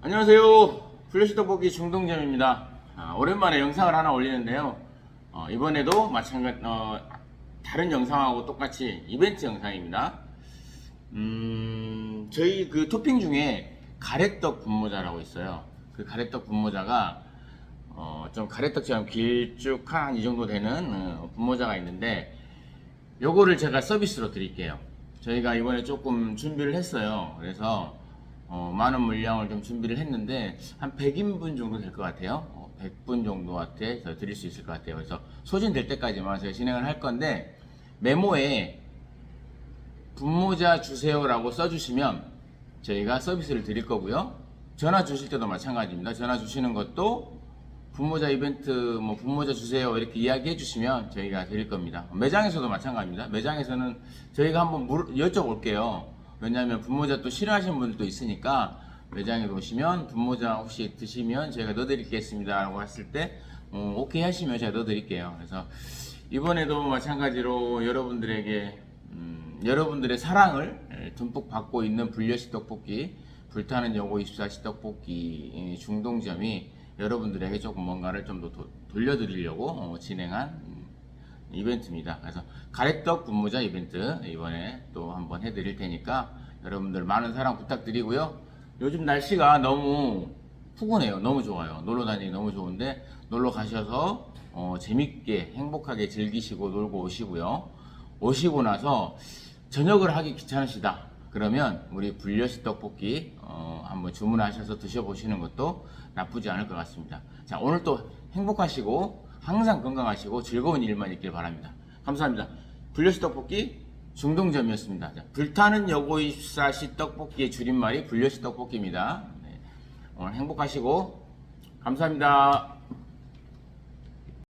안녕하세요. 플래시 떡볶이 중동점입니다. 아, 오랜만에 영상을 하나 올리는데요. 어, 이번에도 마찬가지 어, 다른 영상하고 똑같이 이벤트 영상입니다. 음, 저희 그 토핑 중에 가래떡 분모자라고 있어요. 그 가래떡 분모자가 어, 좀 가래떡처럼 길쭉한 이 정도 되는 어, 분모자가 있는데 요거를 제가 서비스로 드릴게요. 저희가 이번에 조금 준비를 했어요. 그래서 어, 많은 물량을 좀 준비를 했는데 한 100인분 정도 될 것 같아요. 어, 100분 정도한테 저 드릴 수 있을 것 같아요. 그래서 소진될 때까지만 제가 진행을 할 건데 메모에 분모자 주세요라고 써주시면 저희가 서비스를 드릴 거고요. 전화 주실 때도 마찬가지입니다. 전화 주시는 것도 분모자 이벤트 뭐 분모자 주세요 이렇게 이야기해 주시면 저희가 드릴 겁니다. 매장에서도 마찬가지입니다. 매장에서는 저희가 한번 물, 여쭤볼게요. 왜냐하면 분모자 또 싫어하시는 분들도 있으니까 매장에 오시면 분모자 혹시 드시면 저희가 넣어드리겠습니다 라고 했을 때 어, 오케이 하시면 제가 넣어드릴게요. 그래서 이번에도 마찬가지로 여러분들에게 음, 여러분들의 사랑을 에, 듬뿍 받고 있는 불려시 떡볶이, 불타는 여고 24시 떡볶이 이 중동점이 여러분들에게 조금 뭔가를 좀 더 돌려드리려고 어, 진행한 음, 이벤트입니다. 그래서 가래떡 분모자 이벤트 이번에 또 한번 해드릴 테니까 여러분들 많은 사랑 부탁드리고요. 요즘 날씨가 너무 푸근해요. 너무 좋아요. 놀러 다니기 너무 좋은데 놀러 가셔서 어, 재밌게 행복하게 즐기시고 놀고 오시고요. 오시고 나서 저녁을 하기 귀찮으시다. 그러면 우리 불려시 떡볶이 어, 한번 주문하셔서 드셔보시는 것도 나쁘지 않을 것 같습니다. 자 오늘 또 행복하시고 항상 건강하시고 즐거운 일만 있길 바랍니다. 감사합니다. 불려시 떡볶이 중동점이었습니다. 자, 불타는 여고 24시 떡볶이의 줄임말이 불려시 떡볶이입니다. 네, 오늘 행복하시고 감사합니다.